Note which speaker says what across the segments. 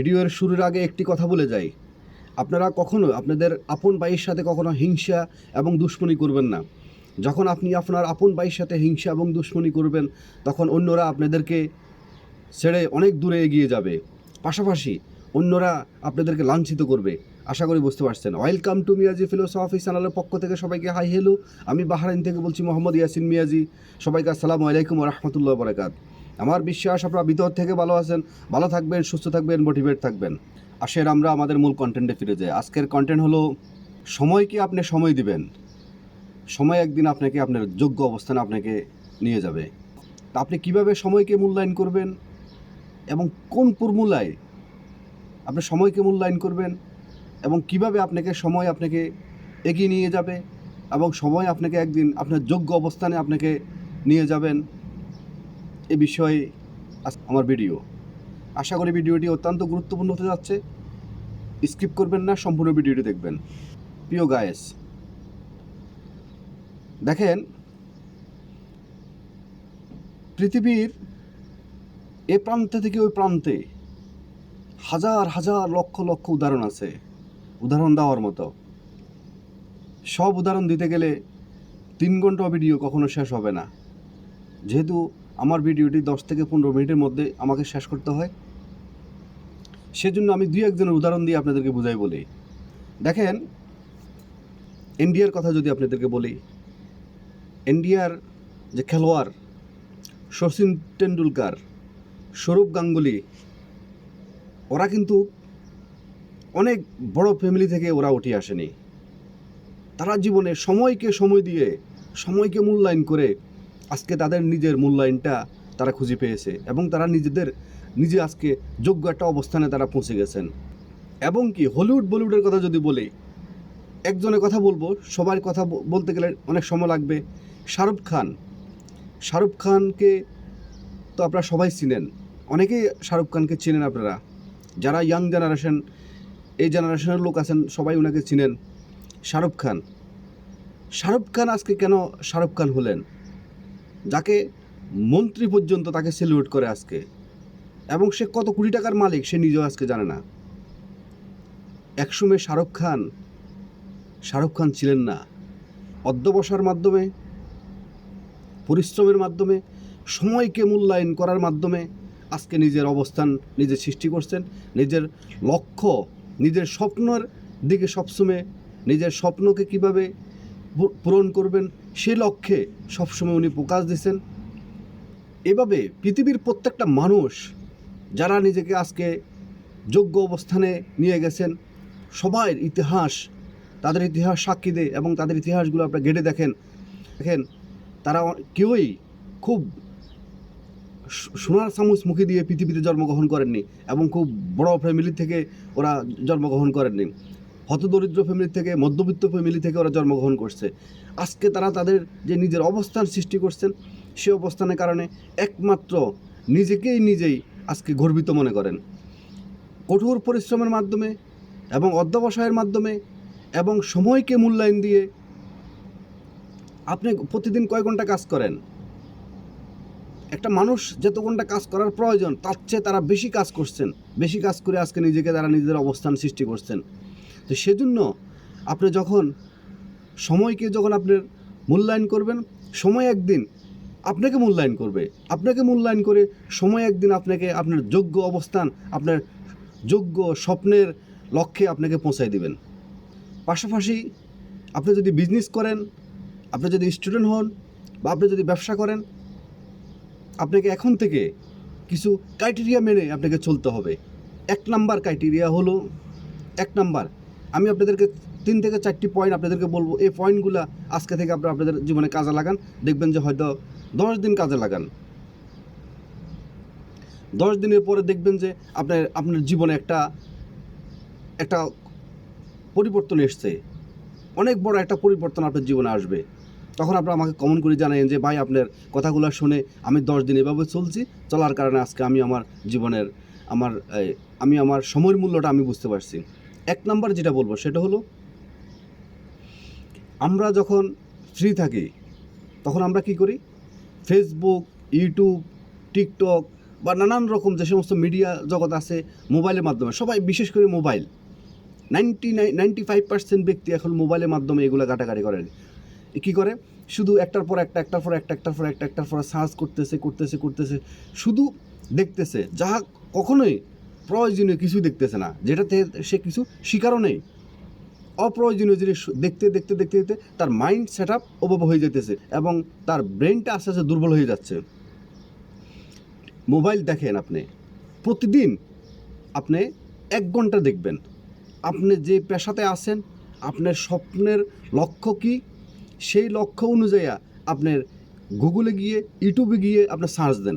Speaker 1: ভিডিওর শুরুর আগে একটি কথা বলে যাই। আপনারা কখনো আপনাদের আপন ভাইয়ের সাথে কখনো হিংসা এবং দুশ্মনী করবেন না। যখন আপনি আপনার আপন ভাইয়ের সাথে হিংসা এবং দুশ্মনী করবেন, তখন অন্যরা আপনাদেরকে ছেড়ে অনেক দূরে এগিয়ে যাবে। পাশাপাশি অন্যরা আপনাদেরকে লাঞ্ছিত করবে। আশা করি বুঝতে পারছেন। ওয়েলকাম টু মিয়াজি ফিলোসফি চ্যানেলের পক্ষ থেকে সবাইকে হাই হেলো আমি বাহারাইন থেকে বলছি মোহাম্মদ ইয়াসিন মিয়াজি। সবাইকে আসসালামু আলাইকুম রহমতুল্লাহ বরাকাত আমার বিশ্বাস আপনারা ভিতর থেকে ভালো আছেন, ভালো থাকবেন, সুস্থ থাকবেন মোটিভেট থাকবেন। আসের আমরা আমাদের মূল কন্টেন্টে ফিরে যাই। আজকের কন্টেন্ট হলো সময়কে আপনি সময় দিবেন? সময় একদিন আপনাকে আপনার যোগ্য অবস্থানে আপনাকে নিয়ে যাবে। তা আপনি কীভাবে সময়কে মূল্যায়ন করবেন? এবং কোন ফর্মুলায় আপনি সময়কে মূল্যায়ন করবেন? এবং কীভাবে আপনাকে সময় আপনাকে এগিয়ে নিয়ে যাবে? এবং সময় আপনাকে একদিন আপনার যোগ্য অবস্থানে আপনাকে নিয়ে যাবেন। এ বিষয়ে আমার ভিডিও। আশা করি ভিডিওটি অত্যন্ত গুরুত্বপূর্ণ হতে যাচ্ছে। স্কিপ করবেন না, সম্পূর্ণ ভিডিওটি দেখবেন। প্রিয় গায়েস, দেখেন, পৃথিবীর এ প্রান্ত থেকে ওই প্রান্তে হাজার হাজার লক্ষ লক্ষ উদাহরণ আছে। উদাহরণ দেওয়ার মতো। সব উদাহরণ দিতে গেলে তিন ঘণ্টা ভিডিও কখনো শেষ হবে না। যেহেতু আমার ভিডিওটি দশ থেকে পনেরো মিনিটের মধ্যে আমাকে শেষ করতে হয়। সেজন্য আমি দুই একজনের উদাহরণ দিয়ে আপনাদেরকে বুঝাই বলি। দেখেন, ইন্ডিয়ার কথা যদি আপনাদেরকে বলি, ইন্ডিয়ার যে খেলোয়াড়, শচীন টেন্ডুলকার সৌরভ গাঙ্গুলি, ওরা কিন্তু অনেক বড় ফ্যামিলি থেকে ওরা উঠে আসেনি। তারা জীবনে সময়কে সময় দিয়ে, সময়কে মূল্যায়ন করে আজকে তাদের নিজের মূল্যায়নটা তারা খুঁজে পেয়েছে এবং তারা নিজেদের, নিজে আজকে যোগ্য একটা অবস্থানে তারা পৌঁছে গেছেন। এবং কি, হলিউড বলিউডের কথা যদি বলি, একজনের কথা বলব, সবার কথা বলতে গেলে অনেক সময় লাগবে। শাহরুখ খান। শাহরুখ খানকে তো আপনারা সবাই চিনেন। অনেকেই শাহরুখ খানকে চিনেন আপনারা। যারা ইয়াং জেনারেশন এই জেনারেশনের লোক আছেন, সবাই ওনাকে চিনেন। শাহরুখ খান। শাহরুখ খান আজকে কেন শাহরুখ খান হলেন? যাকে মন্ত্রী পর্যন্ত তাকে সেলিউট করে আজকে। এবং সে কত কোটি টাকার মালিক, সে নিজেও আজকে জানে না। একসময় শাহরুখ খান শাহরুখ খান ছিলেন না। অধ্যবসার মাধ্যমে, পরিশ্রমের মাধ্যমে, সময়কে মূল্যায়ন করার মাধ্যমে আজকে নিজের অবস্থান নিজে সৃষ্টি করছেন। নিজের লক্ষ্য, নিজের স্বপ্নের দিকে সবসময় নিজের স্বপ্নকে কীভাবে পূরণ করবেন সে লক্ষ্যে সবসময় উনি প্রকাশ দিয়েছেন এভাবে পৃথিবীর প্রত্যেকটা মানুষ যারা নিজেকে আজকে যোগ্য অবস্থানে নিয়ে গেছেন সবার ইতিহাস, তাদের ইতিহাস সাক্ষী দেয় এবং তাদের ইতিহাসগুলো আপনারা ঘেটে দেখেন। দেখেন, তারা কেউই খুব সোনার চামচ মুখে দিয়ে পৃথিবীতে জন্মগ্রহণ করেননি এবং খুব বড় ফ্যামিলি থেকে ওরা জন্মগ্রহণ করেননি। হতদরিদ্র ফ্যামিলি থেকে, মধ্যবিত্ত ফ্যামিলি থেকে ওরা জন্মগ্রহণ করছে। আজকে তারা তাদের যে নিজের অবস্থান সৃষ্টি করছেন, সে অবস্থানের কারণে একমাত্র নিজেকেই নিজেই আজকে গর্বিত মনে করেন। কঠোর পরিশ্রমের মাধ্যমে এবং অধ্যবসায়ের মাধ্যমে এবং সময়কে মূল্যায়ন দিয়ে আপনি প্রতিদিন কয় ঘণ্টা কাজ করেন? একটা মানুষ যত ঘণ্টা কাজ করার প্রয়োজন, তার চেয়ে তারা বেশি কাজ করছেন। বেশি কাজ করে আজকে নিজেকে তারা নিজেদের অবস্থান সৃষ্টি করছেন। তো সেজন্য আপনি যখন সময়কে যখন আপনি মূল্যায়ন করবেন, সময় একদিন আপনাকে মূল্যায়ন করবে। আপনাকে মূল্যায়ন করে সময় একদিন আপনাকে আপনার যোগ্য অবস্থান, আপনার যোগ্য স্বপ্নের লক্ষ্যে আপনাকে পৌঁছায় দিবেন। পাশাপাশি আপনি যদি বিজনেস করেন, আপনি যদি স্টুডেন্ট হন বা আপনি যদি ব্যবসা করেন, আপনাকে এখন থেকে কিছু ক্রাইটেরিয়া মেনে আপনাকে চলতে হবে। এক নাম্বার ক্রাইটেরিয়া হলো, এক নাম্বার আমি আপনাদেরকে তিন থেকে চারটি পয়েন্ট আপনাদেরকে বলব। এই পয়েন্টগুলো আজকে থেকে আপনারা আপনাদের জীবনে কাজে লাগান। দেখবেন যে হয়তো দশ দিন কাজে লাগান। দশ দিনের পরে দেখবেন যে আপনার আপনার জীবনে একটা একটা পরিবর্তন এসছে। অনেক বড় একটা পরিবর্তন আপনার জীবনে আসবে। তখন আপনারা আমাকে কমেন্ট করে জানাবেন যে, ভাই, আপনার কথাগুলো শুনে আমি দশ দিন এভাবে চলছি। চলার কারণে আজকে আমি আমার জীবনের, আমার আমি আমার সময়ের মূল্যটা আমি বুঝতে পারছি। এক নাম্বার যেটা বলব সেটা হলো, আমরা যখন ফ্রি থাকি, তখন আমরা কি করি? ফেসবুক ইউটিউব টিকটক বা নানান রকম যে সমস্ত মিডিয়া জগৎ আছে মোবাইলের মাধ্যমে, সবাই বিশেষ করে mobile ninety nine ninety five percent ব্যক্তি এখন মোবাইলের মাধ্যমে এগুলো ঘাটাঘাটি করে। কী করে? শুধু একটার পর একটা, একটার পর একটা, একটার পর একটা, একটার পর সার্চ করতেছে করতেছে করতেছে, শুধু দেখতেছে, যাহা কখনোই প্রয়োজনীয় কিছুই দেখতেছে না, যেটাতে সে কিছু শিকারও নেই। অপ্রয়োজনীয় জিনিস দেখতে দেখতে দেখতে দেখতে তার মাইন্ড সেট আপ ওভাবে হয়ে যেতেছে এবং তার ব্রেনটা আস্তে আস্তে দুর্বল হয়ে যাচ্ছে। মোবাইল দেখেন আপনি, প্রতিদিন আপনি এক ঘণ্টা দেখবেন। আপনি যে পেশাতে আছেন, আপনার স্বপ্নের লক্ষ্য কি? সেই লক্ষ্য অনুযায়ী আপনার গুগলে গিয়ে ইউটিউবে গিয়ে আপনি সার্চ দেন।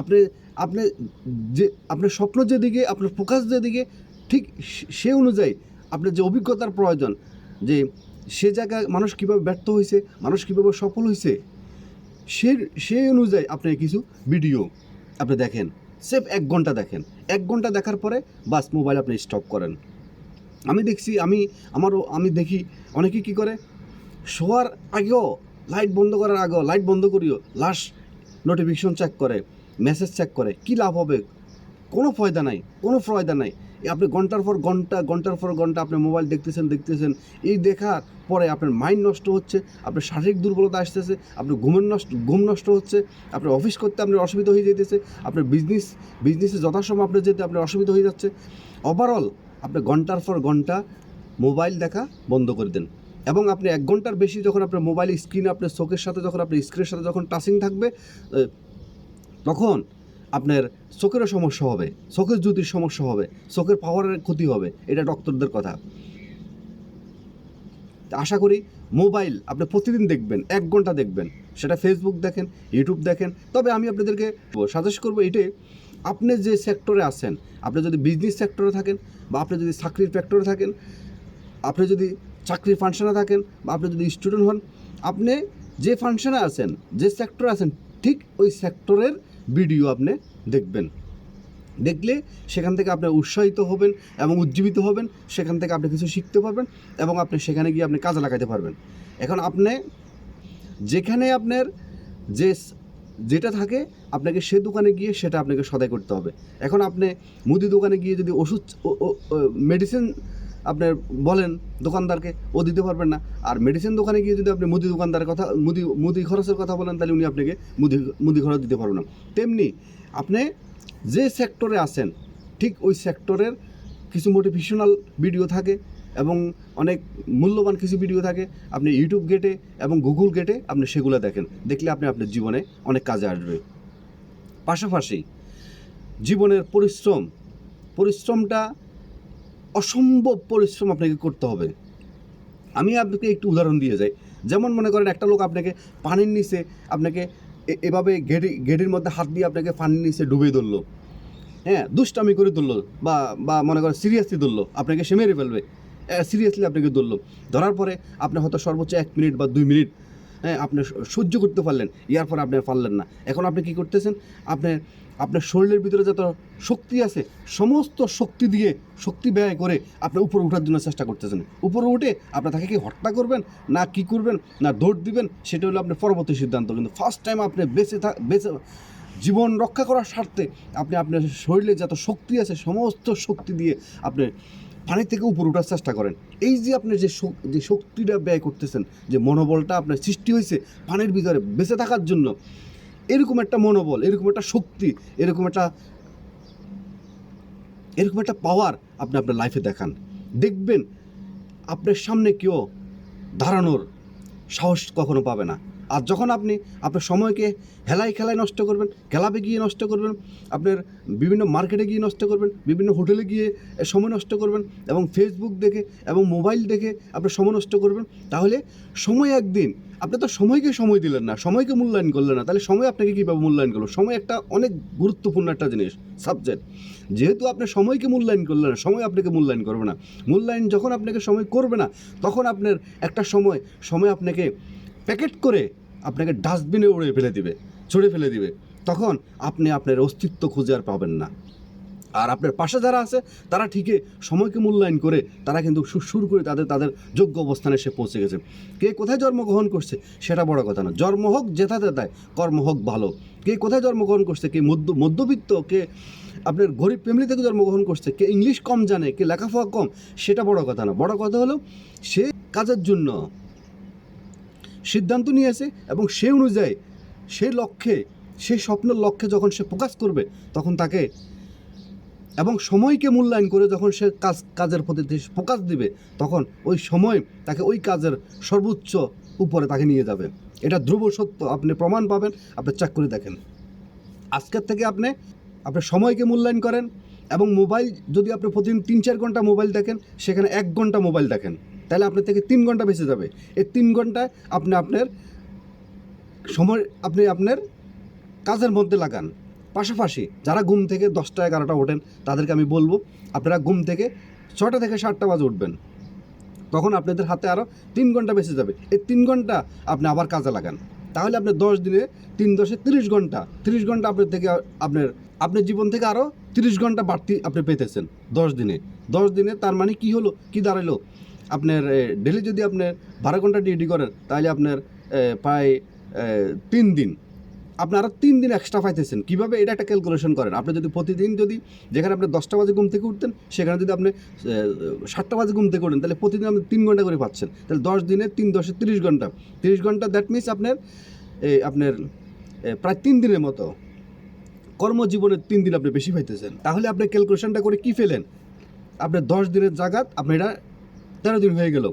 Speaker 1: আপনি আপনি যে, আপনার স্বপ্ন যেদিকে, আপনার ফোকাস যেদিকে, ঠিক সে- অনুযায়ী আপনার যে অভিজ্ঞতার প্রয়োজন, যে সে জায়গায় মানুষ কীভাবে ব্যর্থ হয়েছে, মানুষ কীভাবে সফল হয়েছে, সে সেই অনুযায়ী আপনি কিছু ভিডিও আপনি দেখেন। সেফ এক ঘণ্টা দেখেন। এক ঘণ্টা দেখার পরে বাস মোবাইল আপনি স্টপ করেন। আমি দেখছি, আমি, আমারও, আমি দেখি অনেকে কি করে, শোয়ার আগেও, লাইট বন্ধ করার আগেও, লাইট বন্ধ করিও, লাস্ট নোটিফিকেশন চেক করে। মেসেজ চেক করে, কি লাভ হবে? কোনো ফয়দা নাই, কোনো ফয়দা নাই। আপনি ঘণ্টার পর ঘণ্টা, ঘণ্টার পর ঘণ্টা আপনি মোবাইল দেখতেছেন দেখতেছেন। এই দেখার পরে আপনার মাইন্ড নষ্ট হচ্ছে, আপনার শারীরিক দুর্বলতা আসতেছে, আপনার ঘুমের নষ্ট, ঘুম নষ্ট হচ্ছে, আপনার অফিস করতে আপনার অসুবিধা হয়ে যেতেছে, আপনার বিজনেস বিজনেসে যথাসময় আপনার যেতে আপনার অসুবিধা হয়ে যাচ্ছে। ওভারঅল আপনি ঘণ্টার পর ঘণ্টা মোবাইল দেখা বন্ধ করে দেন। এবং আপনি এক ঘণ্টার বেশি যখন আপনার মোবাইল স্ক্রিন আপনার চোখের সাথে যখন, আপনার স্ক্রিনের সাথে যখন টাচিং থাকবে তখন আপনার চোখেরও সমস্যা হবে, চোখের জ্যোতির সমস্যা হবে, চোখের পাওয়ারের ক্ষতি হবে, এটা ডক্টরদের কথা। আশা করি মোবাইল আপনি প্রতিদিন দেখবেন, এক ঘণ্টা দেখবেন। সেটা ফেসবুক দেখেন ইউটিউব দেখেন, তবে আমি আপনাদেরকে সাজেস্ট করব এটাই, আপনি যে সেক্টরে আছেন, আপনি যদি বিজনেস সেক্টরে থাকেন বা আপনি যদি চাকরির ফ্যাক্টরে থাকেন, আপনি যদি চাকরির ফাংশনে থাকেন বা আপনি যদি স্টুডেন্ট হন, আপনি যে ফাংশনে আছেন, যে সেক্টরে আছেন, ঠিক ওই সেক্টরের ভিডিও আপনি দেখবেন। দেখলে সেখান থেকে আপনি উৎসাহিত হবেন এবং উজ্জীবিত হবেন, সেখান থেকে আপনি কিছু শিখতে পারবেন এবং আপনি সেখানে গিয়ে আপনি কাজে লাগাতে পারবেন। এখন আপনি যেখানে আপনার যে যেটা থাকে, আপনাকে সে দোকানে গিয়ে সেটা আপনাকে সদাই করতে হবে। এখন আপনি মুদি দোকানে গিয়ে যদি ওষুধ মেডিসিন আপনার বলেন দোকানদারকে, ও দিতে পারবেন না। আর মেডিসিন দোকানে গিয়ে যদি আপনি মুদি দোকানদারের কথা, মুদি মুদি খরচের কথা বলেন, তাহলে উনি আপনাকে মুদি মুদি খরচ দিতে পারবেন না। তেমনি আপনি যে সেক্টরে আছেন, ঠিক ওই সেক্টরের কিছু মোটিভেশনাল ভিডিও থাকে এবং অনেক মূল্যবান কিছু ভিডিও থাকে। আপনি ইউটিউব গেটে এবং গুগল গেটে আপনি সেগুলো দেখেন। দেখলে আপনি আপনার জীবনে অনেক কাজে আসবে। পাশাপাশি জীবনের পরিশ্রম, পরিশ্রমটা অসম্ভব পরিশ্রম আপনাকে করতে হবে। আমি আপনাকে একটু উদাহরণ দিয়ে যাই। যেমন মনে করেন একটা লোক আপনাকে পানির নিচে আপনাকে এভাবে গেড়ি, গেড়ির মধ্যে হাত দিয়ে আপনাকে পানির নিচে ডুবে ধরলো। হ্যাঁ দুষ্টামি করে ধরলো বা বা মনে করেন সিরিয়াসলি ধরলো। আপনাকে সে মেরে ফেলবে। সিরিয়াসলি আপনাকে ধরলো। ধরার পরে আপনি হয়তো সর্বোচ্চ এক মিনিট বা দুই মিনিট হ্যাঁ আপনি সহ্য করতে পারলেন। ইয়ার পর আপনি পারলেন না। এখন আপনি কি করতেছেন? আপনি আপনার শরীরের ভিতরে যত শক্তি আছে, সমস্ত শক্তি দিয়ে শক্তি ব্যয় করে আপনি উপরে ওঠার জন্য চেষ্টা করতেছেন। উপরে উঠে আপনি তাকে কি হত্যা করবেন, না কি করবেন, না দৌড় দিবেন, সেটা হলো আপনার পরবর্তী সিদ্ধান্ত। কিন্তু ফার্স্ট টাইম আপনি বেঁচে থাক বেঁচে জীবন রক্ষা করার স্বার্থে আপনি আপনার শরীরে যত শক্তি আছে, সমস্ত শক্তি দিয়ে আপনি পানি থেকে উপরে ওঠার চেষ্টা করেন। এই যে আপনি যে যে শক্তিটা ব্যয় করতেছেন, যে মনোবলটা আপনার সৃষ্টি হয়েছে পানির ভিতরে বেঁচে থাকার জন্য এরকম একটা মনোবল, এরকম একটা শক্তি, এরকম একটা এরকম একটা পাওয়ার আপনি আপনার লাইফে দেখান। দেখবেন আপনার সামনে কেউ দাঁড়ানোর সাহস কখনো পাবে না। আর যখন আপনি আপনার সময়কে হেলাই খেলায় নষ্ট করবেন, ক্লাবে গিয়ে নষ্ট করবেন, আপনার বিভিন্ন মার্কেটে গিয়ে নষ্ট করবেন, বিভিন্ন হোটেলে গিয়ে সময় নষ্ট করবেন এবং ফেসবুক দেখে এবং মোবাইল দেখে আপনার সময় নষ্ট করবেন, তাহলে সময় একদিন। আপনি তো সময়কে সময় দিলেন না, সময়কে মূল্যায়ন করলেন না, তাহলে সময় আপনাকে কীভাবে মূল্যায়ন করল? সময় একটা অনেক গুরুত্বপূর্ণ একটা জিনিস সাবজেক্ট যেহেতু আপনি সময়কে মূল্যায়ন করলেন না, সময় আপনাকে মূল্যায়ন করবে না। মূল্যায়ন যখন আপনাকে সময় করবে না, তখন আপনার একটা সময় সময় আপনাকে প্যাকেট করে আপনাকে ডাস্টবিনে উড়ে ফেলে দিবে, ছড়ে ফেলে দিবে। তখন আপনি আপনার অস্তিত্ব খুঁজে আর পাবেন না। আর আপনার পাশে যারা আছে, তারা ঠিকই সময়কে মূল্যায়ন করে, তারা কিন্তু সুর করে তাদের তাদের যোগ্য অবস্থানে সে পৌঁছে গেছে। কে কোথায় জন্মগ্রহণ করছে, সেটা বড় কথা না জন্ম হোক যেথাতে দেয় কর্ম হোক ভালো। কে কোথায় জন্মগ্রহণ করছে, কে মধ্য, মধ্যবিত্ত, কে আপনার গরিব ফ্যামিলি থেকে জন্মগ্রহণ করছে, কে ইংলিশ কম জানে, কে লেখাপড়া কম, সেটা বড় কথা না বড় কথা হলো, সে কাজের জন্য সিদ্ধান্ত নিয়েছে এবং সেই অনুযায়ী সেই লক্ষ্যে সেই স্বপ্নের লক্ষ্যে যখন সে ফোকাস করবে, তখন তাকে এবং সময়কে মূল্যায়ন করে যখন সে কাজ, কাজের প্রতি ফোকাস দিবে, তখন ওই সময় তাকে ওই কাজের সর্বোচ্চ উপরে তাকে নিয়ে যাবে। এটা ধ্রুব সত্য। আপনি প্রমাণ পাবেন, আপনি চেক করে দেখেন। আজকের থেকে আপনি আপনার সময়কে মূল্যায়ন করেন এবং মোবাইল, যদি আপনি প্রতিদিন তিন চার ঘণ্টা মোবাইল দেখেন, সেখানে এক ঘণ্টা মোবাইল দেখেন। তাহলে আপনার থেকে তিন ঘণ্টা বেঁচে যাবে। এই তিন ঘন্টায় আপনি আপনার সময়, আপনি আপনার কাজের মধ্যে লাগান। পাশাপাশি যারা ঘুম থেকে দশটা, এগারোটা ওঠেন, তাদেরকে আমি বলব, আপনারা ঘুম থেকে ছটা থেকে সাতটা বাজে উঠবেন। তখন আপনাদের হাতে আরও তিন ঘণ্টা বেঁচে যাবে। এই তিন ঘণ্টা আপনি আবার কাজে লাগান। তাহলে আপনি দশ দিনে তিন দশে তিরিশ ঘণ্টা তিরিশ ঘণ্টা আপনার থেকে আপনার আপনার জীবন থেকে আরও তিরিশ ঘণ্টা বাড়তি আপনি পেতেছেন দশ দিনে। দশ দিনে তার মানে কি হলো, কি দাঁড়াল? আপনার ডেলি যদি আপনার বারো ঘণ্টা ডিউটি করেন, তাহলে আপনার প্রায় তিন দিন। আপনি আরও তিন দিন এক্সট্রা পাইতেছেন। কীভাবে এটা একটা ক্যালকুলেশন করেন? আপনি যদি প্রতিদিন যদি যেখানে আপনি দশটা বাজে ঘুম থেকে উঠতেন, সেখানে যদি আপনি সাতটা বাজে ঘুম থেকে উঠেন, তাহলে প্রতিদিন আপনি তিন ঘণ্টা করে পাচ্ছেন। তাহলে দশ দিনে তিন দশে তিরিশ ঘণ্টা। তিরিশ ঘণ্টা দ্যাট মিনস আপনার আপনার প্রায় তিন দিনের মতো। কর্মজীবনের তিন দিন আপনি বেশি পাইতেছেন। তাহলে আপনি ক্যালকুলেশনটা করে কি ফেলেন? আপনার দশ দিনের জাগাত আপনি এটা তেরো দিন হয়ে গেল।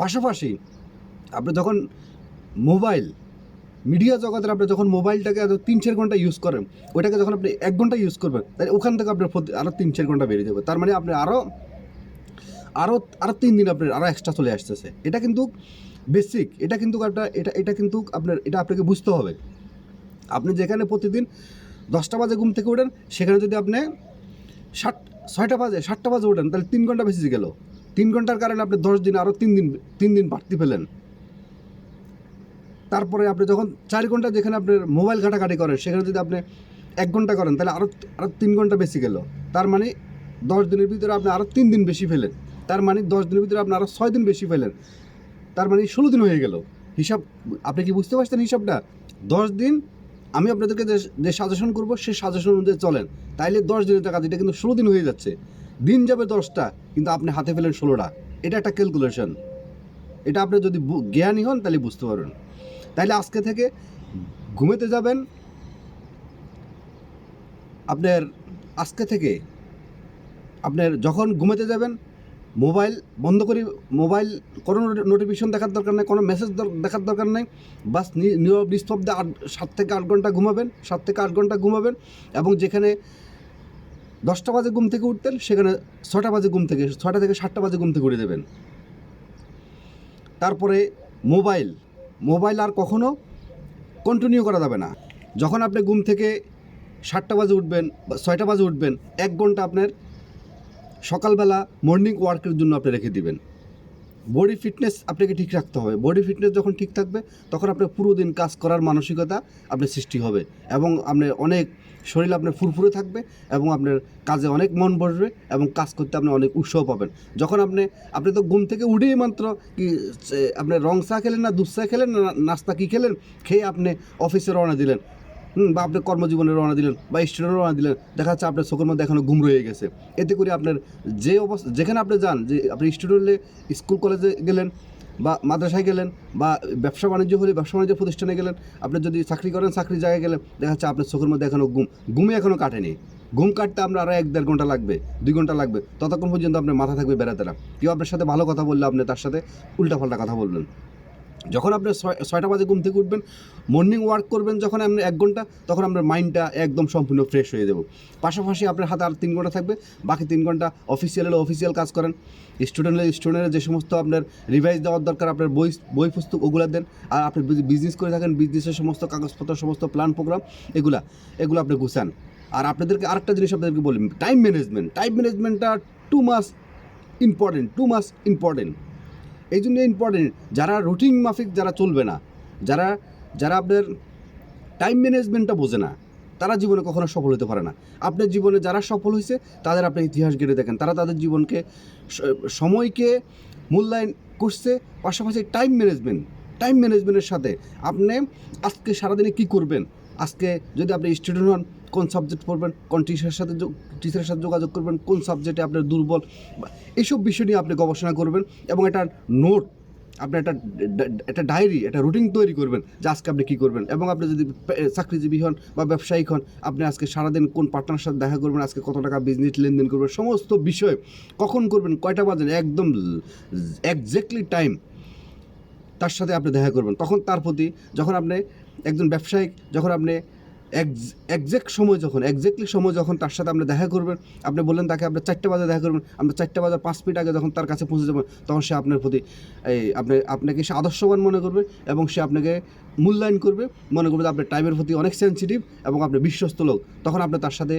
Speaker 1: পাশাপাশি আপনি যখন মোবাইল, মিডিয়া জগতের আপনি যখন মোবাইলটাকে তিন চার ঘণ্টা ইউজ করেন, ওইটাকে যখন আপনি এক ঘণ্টা ইউজ করবেন, তাহলে ওখান থেকে আপনার আরও তিন চার ঘণ্টা বেরিয়ে যাবে। তার মানে আপনি আরও আরও আরও তিন দিন আপনার আরও এক্সট্রা চলে আসতেছে। এটা কিন্তু বেসিক এটা কিন্তু একটা এটা এটা কিন্তু আপনার, এটা আপনাকে বুঝতে হবে। আপনি যেখানে প্রতিদিন দশটা বাজে ঘুম থেকে ওঠেন, সেখানে যদি আপনি ষাট, ছয়টা বাজে, সাতটা বাজে ওঠেন, তাহলে তিন ঘণ্টা বেশি গেল। তিন ঘণ্টার কারণে আপনি দশ দিন আরও তিন দিন তিন দিন বাড়তি পেলেন তারপরে আপনি যখন চার ঘণ্টা যেখানে আপনার মোবাইল ঘাটাঘাটি করেন, সেখানে যদি আপনি এক ঘণ্টা করেন, তাহলে আরও আরও তিন ঘণ্টা বেশি গেল। তার মানে দশ দিনের ভিতরে আপনি আরও তিন দিন বেশি ফেলেন। তার মানে দশ দিনের ভিতরে আপনি আরও ছয় দিন বেশি ফেলেন। তার মানে ষোলো দিন হয়ে গেল। হিসাব, আপনি কি বুঝতে পারছেন হিসাবটা? দশ দিন আমি আপনাদেরকে যে সাজেশন করব, সে সাজেশন অনুযায়ী চলেন। তাইলে দশ দিনের টাকা এটা কিন্তু ষোলো দিন হয়ে যাচ্ছে। দিন যাবে দশটা, কিন্তু আপনি হাতে ফেলেন ষোলোটা। এটা একটা ক্যালকুলেশন এটা আপনি যদি জ্ঞানী হন, তাহলে বুঝতে পারবেন। তাইলে আজকে থেকে ঘুমেতে যাবেন। আপনার আজকে থেকে আপনার যখন ঘুমেতে যাবেন, মোবাইল বন্ধ করে, মোবাইল কোনো নোটিফিকেশন দেখার দরকার নেই, কোনো মেসেজ দেখার দরকার নেই। বাস নিস্তব্ধে আট সাত থেকে আট ঘণ্টা ঘুমাবেন, সাত থেকে আট ঘণ্টা ঘুমাবেন এবং যেখানে দশটা বাজে ঘুম থেকে উঠতেন, সেখানে ছটা বাজে ঘুম থেকে, ছটা থেকে সাতটা বাজে ঘুম থেকে উঠে দেবেন। তারপরে মোবাইল মোবাইল আর কখনো কন্টিনিউ করা যাবে না। যখন আপনি ঘুম থেকে সাতটা বাজে উঠবেন বা ছয়টা বাজে উঠবেন, এক ঘণ্টা আপনার সকালবেলা মর্নিং ওয়ার্কের জন্য আপনি রেখে দিবেন। বডি ফিটনেস আপনাকে ঠিক রাখতে হবে। বডি ফিটনেস যখন ঠিক থাকবে, তখন আপনার পুরো দিন কাজ করার মানসিকতা আপনার সৃষ্টি হবে এবং আপনার অনেক শরীর আপনার ফুরফুরে থাকবে এবং আপনার কাজে অনেক মন বসবে এবং কাজ করতে আপনি অনেক উৎসাহ পাবেন। যখন আপনি আপনি তো ঘুম থেকে উঠেই মাত্র কি আপনি রং চা খেলেন না, দুধ চা খেলেন না নাস্তা কী খেলেন, খেয়ে আপনি অফিসে রওনা দিলেন। হুম, বা আপনি কর্মজীবনে রওনা দিলেন, বা স্টুডেন্ট রওনা দিলেন, দেখা যাচ্ছে আপনার চোখের মধ্যে এখনও ঘুম রয়ে গেছে। এতে করে আপনার যে অবস্থা, যেখানে আপনি যান, যে আপনি স্টুডেন্টে স্কুল, কলেজে গেলেন বা মাদ্রাসায় গেলেন বা ব্যবসা বাণিজ্য হলে ব্যবসা বাণিজ্য প্রতিষ্ঠানে গেলেন, আপনি যদি চাকরি করেন, চাকরির জায়গায় গেলেন, দেখা যাচ্ছে আপনার চোখের মধ্যে এখনও ঘুম ঘুমে এখনও কাটেনি। ঘুম কাটতে আমরা আরও এক দেড় ঘণ্টা লাগবে, দুই ঘণ্টা লাগবে, ততক্ষণ পর্যন্ত আপনার মাথা থাকবে বেড়াতে না। কেউ আপনার সাথে ভালো কথা বললে আপনি তার সাথে উল্টাপাল্টা কথা বলবেন। যখন আপনি ছয়টা বাজে ঘুম থেকে উঠবেন মর্নিং ওয়ার্ক করবেন যখন আপনি এক ঘণ্টা, তখন আপনার মাইন্ডটা একদম সম্পূর্ণ ফ্রেশ হয়ে যাব। পাশাপাশি আপনার হাতে আর তিন ঘণ্টা থাকবে, বাকি তিন ঘণ্টা অফিসিয়াল হলে অফিসিয়াল কাজ করেন। স্টুডেন্ট হলে স্টুডেন্টের যে সমস্ত আপনার রিভাইজ দেওয়ার দরকার, আপনার বই বই পুস্তক ওগুলো দেন, আর আপনি বিজনেস করে থাকেন বিজনেসের সমস্ত কাগজপত্র, সমস্ত প্ল্যান প্রোগ্রাম এগুলা, এগুলো আপনি গুছান। আর আপনাদেরকে আরেকটা জিনিস আপনাদেরকে বলি time management time ম্যানেজমেন্টটা too much important too much important এই জন্য ইম্পর্টেন্ট যারা রুটিন মাফিক যারা চলবে না, যারা যারা আপনার টাইম ম্যানেজমেন্টটা বোঝে না, তারা জীবনে কখনো সফল হতে পারে না। আপনার জীবনে যারা সফল হয়েছে, তাদের আপনি ইতিহাস ঘেটে দেখেন। তারা তাদের জীবনকে সময়কে মূল্যায়ন করছে, পাশাপাশি টাইম ম্যানেজমেন্ট টাইম ম্যানেজমেন্টের সাথে। আপনি আজকে সারাদিনে কি করবেন? আজকে যদি আপনি স্টুডেন্ট হন কোন সাবজেক্ট পড়বেন, কোন টিচারের সাথে টিচারের সাথে যোগাযোগ করবেন, কোন সাবজেক্টে আপনার দুর্বল এইসব বিষয় নিয়ে আপনি গবেষণা করবেন এবং একটা নোট আপনি একটা একটা ডায়েরি একটা রুটিন তৈরি করবেন যে আজকে আপনি কী করবেন। এবং আপনি যদি চাকরিজীবী হন বা ব্যবসায়িক হন, আপনি আজকে সারাদিন কোন পার্টনার সাথে দেখা করবেন, আজকে কত টাকা বিজনেস লেনদেন করবেন, সমস্ত বিষয় কখন করবেন, কয়টা বাজে, একদম একজ্যাক্টলি টাইম তার সাথে আপনি দেখা করবেন। তখন তার প্রতি যখন আপনি একজন ব্যবসায়িক, যখন আপনি একজ্যাক্ট সময় যখন একজ্যাক্টলি সময় যখন তার সাথে আপনি দেখা করবেন, আপনি বললেন তাকে আপনি চারটে বাজে দেখা করবেন আপনি চারটে বাজার পাঁচ মিনিট আগে যখন তার কাছে পৌঁছে যাবেন, তখন সে আপনার প্রতি, এই, আপনি, আপনাকে সে আদর্শবান মনে করবে এবং সে আপনাকে মূল্যায়ন করবে, মনে করবে যে আপনার টাইমের প্রতি অনেক সেন্সিটিভ এবং আপনি বিশ্বস্ত লোক। তখন আপনি তার সাথে,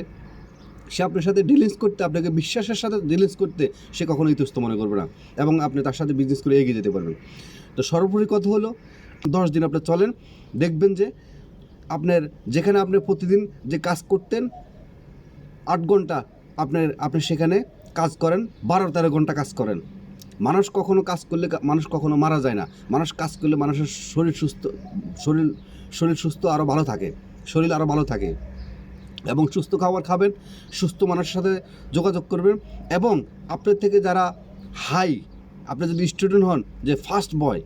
Speaker 1: সে আপনার সাথে ডিলিংস করতে, আপনাকে বিশ্বাসের সাথে ডিলিংস করতে সে কখনো ইতস্ত মনে করবে না এবং আপনি তার সাথে বিজনেস করে এগিয়ে যেতে পারবেন। তো সর্বোপরি কথা হলো, দশ দিন আপনি চলেন, দেখবেন যে আপনার যেখানে আপনি প্রতিদিন যে কাজ করতেন, আট ঘণ্টা আপনার, আপনি সেখানে কাজ করেন, বারো তেরো ঘণ্টা কাজ করেন। মানুষ কখনো কাজ করলে মানুষ কখনো মারা যায় না। মানুষ কাজ করলে মানুষের শরীর সুস্থ, শরীর শরীর সুস্থ আরও ভালো থাকে। শরীর আরও ভালো থাকে। এবং সুস্থ খাবার খাবেন, সুস্থ মানুষের সাথে যোগাযোগ করবেন এবং আপনার থেকে যারা হাই আপনি যদি স্টুডেন্ট হন, যে ফার্স্ট বয়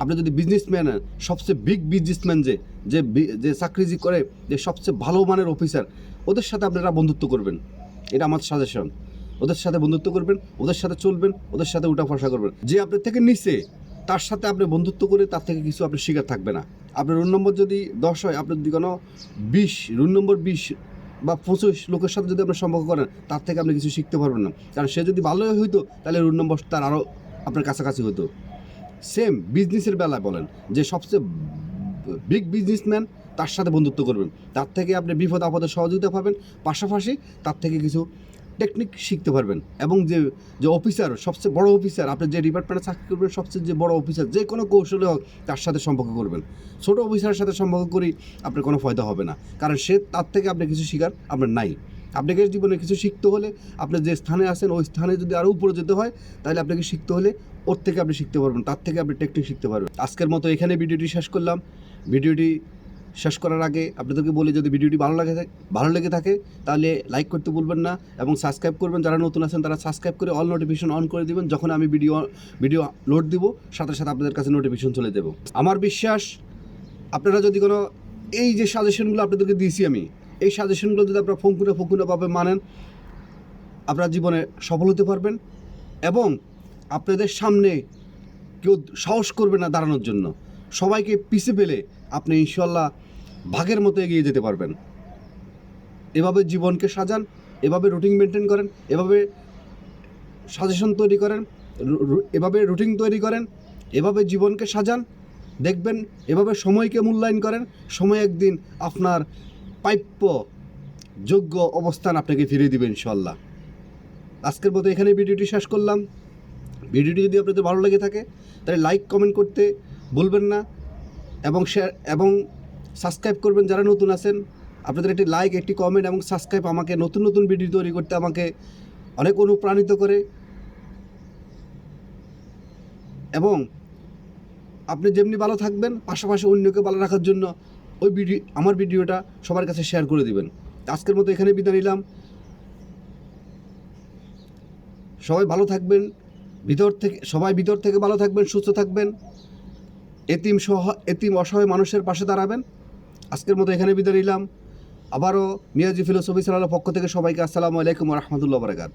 Speaker 1: আপনি যদি বিজনেসম্যান সবচেয়ে বিগ বিজনেসম্যান যে যে যে চাকরিজি করে, যে সবচেয়ে ভালো মানের অফিসার ওদের সাথে আপনারা বন্ধুত্ব করবেন। এটা আমার সাজেশন ওদের সাথে বন্ধুত্ব করবেন, ওদের সাথে চলবেন, ওদের সাথে উঠা ফসা করবেন। যে আপনার থেকে নিচে, তার সাথে আপনি বন্ধুত্ব করে তার থেকে কিছু আপনি শিকার থাকবে না। আপনার রুম নম্বর যদি দশ হয় আপনার যদি কোনো বিশ রুম নম্বর বিশ বা পঁচিশ লোকের সাথে যদি আপনি সম্পর্ক করেন, তার থেকে আপনি কিছু শিখতে পারবেন না। কারণ সে যদি ভালো হইতো, তাহলে রুম নম্বর তার আরও আপনার কাছাকাছি হতো সেম বিজনেসের বেলায় বলেন যে সবচেয়ে বিগ বিজনেসম্যান তার সাথে বন্ধুত্ব করবেন। তার থেকে আপনি বিপদ আপদে সহযোগিতা পাবেন, পাশাপাশি তার থেকে কিছু টেকনিক শিখতে পারবেন এবং যে যে অফিসার, সবচেয়ে বড় অফিসার, আপনি যে ডিপার্টমেন্টে চাকরি করবেন, সবচেয়ে যে বড় অফিসার, যে কোনো কৌশলে হোক তার সাথে সম্পর্ক করবেন। ছোট অফিসারের সাথে সম্পর্ক করি আপনার কোনো ফায়দা হবে না, কারণ সে তার থেকে আপনি কিছু শিকার আপনার নাই। আপনাকে জীবনে কিছু শিখতে হলে আপনি যে স্থানে আছেন, ওই স্থানে যদি আরও উপরে যেতে হয়, তাহলে আপনাকে শিখতে হলে ওর থেকে আপনি শিখতে পারবেন, তার থেকে আপনি টেকনিক শিখতে পারবেন। আজকের মতো এখানে ভিডিওটি শেষ করলাম। ভিডিওটি শেষ করার আগে আপনাদেরকে বলি, যদি ভিডিওটি ভালো লাগে ভালো লেগে থাকে, তাহলে লাইক করতে ভুলবেন না এবং সাবস্ক্রাইব করবেন। যারা নতুন আছেন, তারা সাবস্ক্রাইব করে অল নোটিফিকেশন অন করে দিবেন। যখন আমি ভিডিও ভিডিও লোড দিব, সাথে সাথে আপনাদের কাছে নোটিফিকেশন চলে দেবো আমার বিশ্বাস, আপনারা যদি কোনো, এই যে সাজেশনগুলো আপনাদেরকে দিয়েছি আমি, এই সাজেশনগুলো যদি আপনারা ফঙ্কুনে ফঙ্কুনেভাবে মানেন, আপনার জীবনে সফল হতে পারবেন এবং আপনাদের সামনে কেউ সাহস করবে না দাঁড়ানোর জন্য। সবাইকে পিছে পেলে আপনি ইনশাল্লাহ ভাগের মতো এগিয়ে যেতে পারবেন। এভাবে জীবনকে সাজান, এভাবে রুটিন মেনটেন করেন, এভাবে সাজেশন তৈরি করেন এভাবে রুটিন তৈরি করেন, এভাবে জীবনকে সাজান, দেখবেন এভাবে সময়কে মূল্যায়ন করেন, সময় একদিন আপনার প্রাপ্য যোগ্য অবস্থান আপনাকে ফিরিয়ে দিবেন ইনশাল্লাহ আজকের মতো এখানে ভিডিওটি শেষ করলাম। ভিডিওটি যদি আপনাদের ভালো লেগে থাকে, তাহলে লাইক কমেন্ট করতে ভুলবেন না এবং শেয়ার এবং সাবস্ক্রাইব করবেন যারা নতুন আছেন। আপনাদের একটি লাইক একটি কমেন্ট এবং সাবস্ক্রাইব আমাকে নতুন নতুন ভিডিও তৈরি করতে আমাকে অনেক অনুপ্রাণিত করে। এবং আপনি যেমনি ভালো থাকবেন, পাশাপাশি অন্যকে ভালো রাখার জন্য ওই ভিডিও আমার ভিডিওটা সবার কাছে শেয়ার করে দিবেন। আজকের মতো এখানে বিদায় নিলাম। সবাই ভালো থাকবেন। ভিতর থেকে, সবাই ভিতর থেকে ভালো থাকবেন, সুস্থ থাকবেন। এতিম সহ, এতিম অসহায় মানুষের পাশে দাঁড়াবেন। আজকের মতো এখানে বিদায় নিলাম। আবারও মিয়াজি ফিলোসফি সালার পক্ষ থেকে সবাইকে আসসালামু আলাইকুম রহমতুল্লাহ বারাকাত